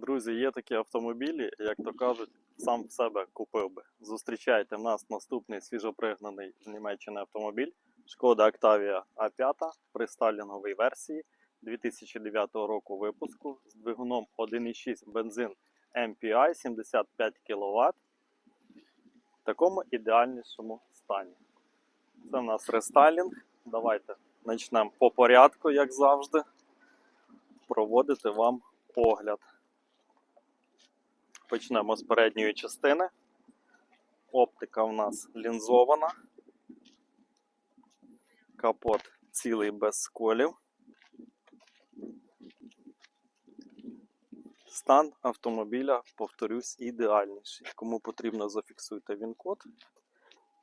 Друзі, є такі автомобілі, як то кажуть, сам в себе купив би. Зустрічайте в нас наступний свіжопригнаний з Німеччини автомобіль Шкода Octavia A5 при сталінговій версії 2009 року випуску з двигуном 1.6 бензин MPI 75 кВт в такому ідеальнішому стані. Це в нас рестайлінг. Давайте почнемо по порядку, як завжди, проводити вам огляд. Почнемо з передньої частини. Оптика у нас лінзована. Капот цілий без сколів. Стан автомобіля, повторюсь, ідеальніший. Кому потрібно, зафіксуйте він-код.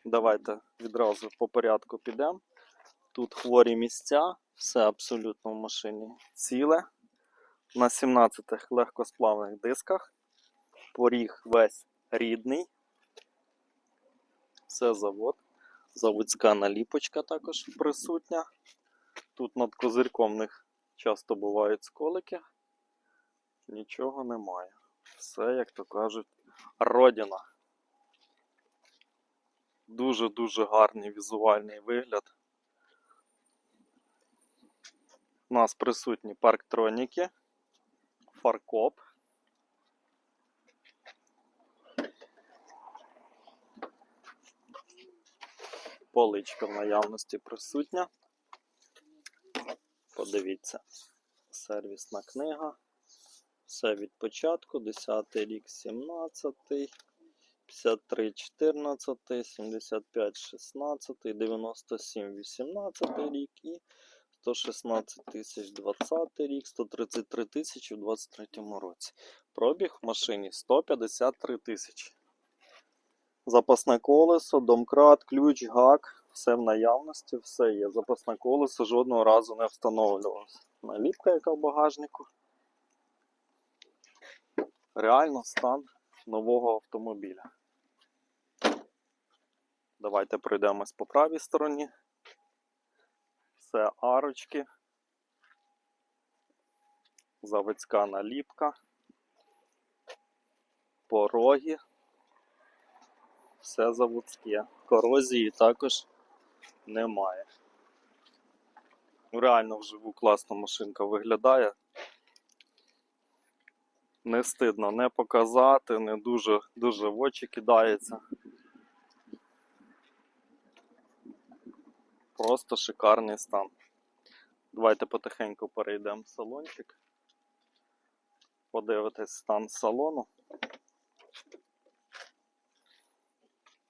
Давайте відразу по порядку підемо. Тут хворі місця, все абсолютно в машині ціле. На 17 легкосплавних дисках. Поріг весь рідний. Це завод. Заводська наліпочка також присутня. Тут над козирьком в них часто бувають сколики. Нічого немає. Все, як то кажуть, родина. Дуже-дуже гарний візуальний вигляд. У нас присутні парктроніки, фаркоп. Поличка в наявності присутня. Подивіться, сервісна книга. Все від початку, 10 рік, 17, 53, 14, 75, 16, 97, 18 рік і 116 тисяч 20 рік, 133 тисячі в 23 році. Пробіг в машині 153 тисячі. Запасне колесо, домкрат, ключ, гак, все в наявності, все є. Запасне колесо жодного разу не встановлювалося. Наліпка, яка в багажнику. Реально стан нового автомобіля. Давайте пройдемось по правій стороні. Все арочки. Заводська наліпка. Пороги. Все заводське. Корозії також немає. Реально вживу класно машинка виглядає. Не стидно не показати, не дуже, дуже в очі кидається. Просто шикарний стан. Давайте потихеньку перейдемо в салончик. Подивитись стан салону.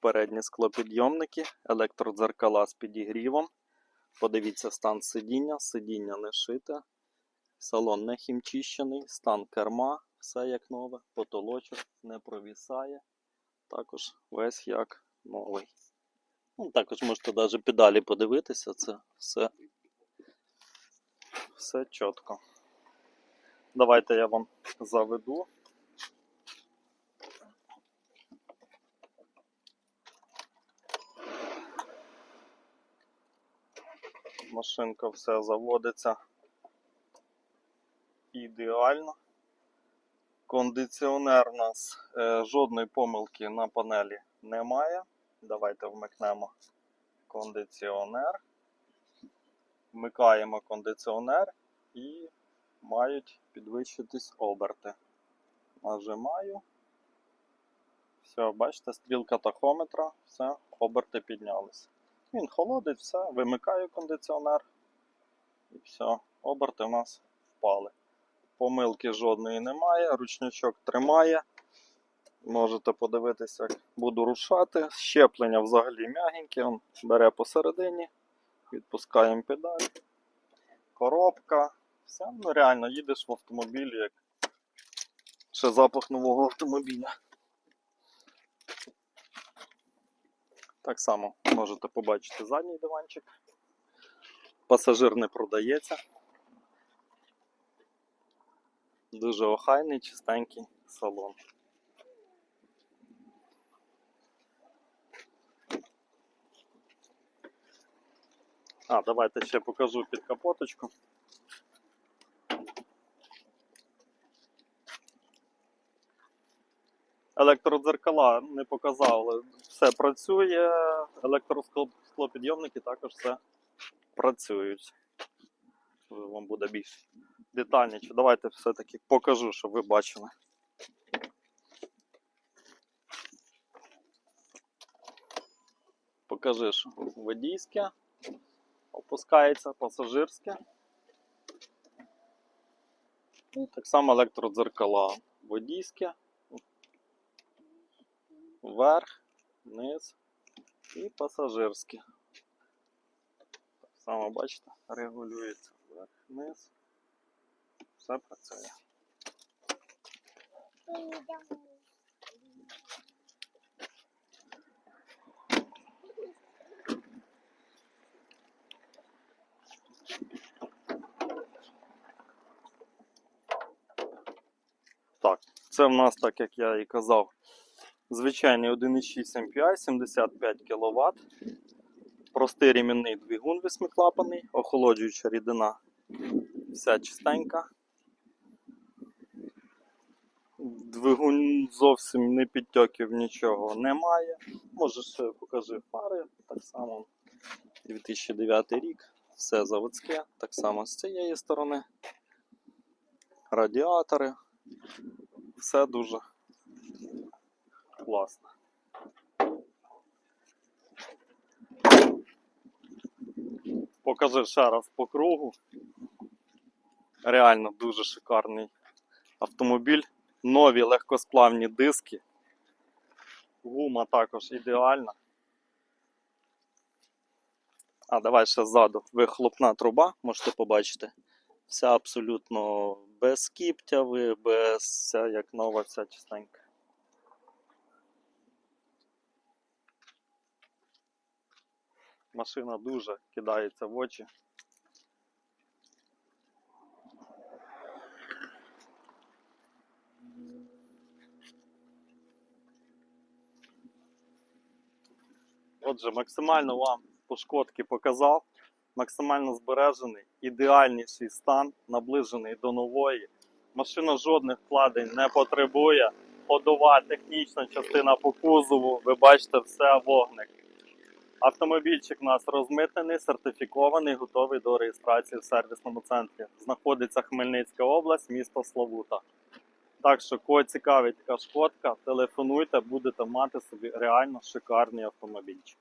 Передні склопідйомники, електродзеркала з підігрівом. Подивіться стан сидіння, сидіння не шите, салон не хімчищений, стан керма, все як нове, потолочок не провісає. Також весь як новий. Ну, також можете навіть педалі подивитися, це все, все чітко. Давайте я вам заведу. Машинка все заводиться ідеально. Кондиціонер у нас е, жодної помилки на панелі немає. Давайте вмикнемо кондиціонер. Вмикаємо кондиціонер і мають підвищитись оберти. Нажимаю. Все, бачите, стрілка тахометра, все, оберти піднялись. Він холодить, все, вимикаю кондиціонер. І все, оберти у нас впали. Помилки жодної немає, ручничок тримає. Можете подивитися, як буду рушати. Щеплення взагалі м'ягеньке, він бере посередині, відпускаємо педаль, коробка. Все, ну реально їдеш в автомобілі, як ще запах нового автомобіля. Так само можете побачити задній диванчик. Пасажир не продається. Дуже охайний, чистенький салон. А, давайте ще покажу під капоточку. Електродзеркала не показали. Все працює, електросклопідйомники також все працюють. Вам буде більш детальніше. Давайте все-таки покажу, щоб ви бачили. Покажи, що водійське, опускається пасажирське. І так само електродзеркала. Водійське, вверх, вниз і пасажирське. Так само, бачите, регулюється вверх, вниз. Все працює. Так, це в нас, так як я і казав, звичайний 1,6 MPI, 75 кВт. Простий рімінний двигун восьмиклапаний, охолоджуюча рідина вся чистенька. Двигун зовсім не підтьоків нічого немає. Може ще покажи фари, так само 2009 рік, все заводське, так само з цієї сторони. Радіатори, все дуже класно. Покажи ще раз по кругу. Реально дуже шикарний автомобіль. Нові легкосплавні диски. Гума також ідеальна. А давай ще ззаду вихлопна труба, можете побачити. Вся абсолютно без кіптяви, без вся як нова, вся чистенька. Машина дуже кидається в очі. Отже, максимально вам по шкодки показав, максимально збережений, ідеальніший стан, наближений до нової. Машина жодних вкладень не потребує. Ходова технічна частина по кузову, ви бачите, все вогник. Автомобільчик у нас розмитнений, сертифікований, готовий до реєстрації в сервісному центрі. Знаходиться Хмельницька область, місто Славута. Так що, кого цікавить така шкодка, телефонуйте, будете мати собі реально шикарний автомобільчик.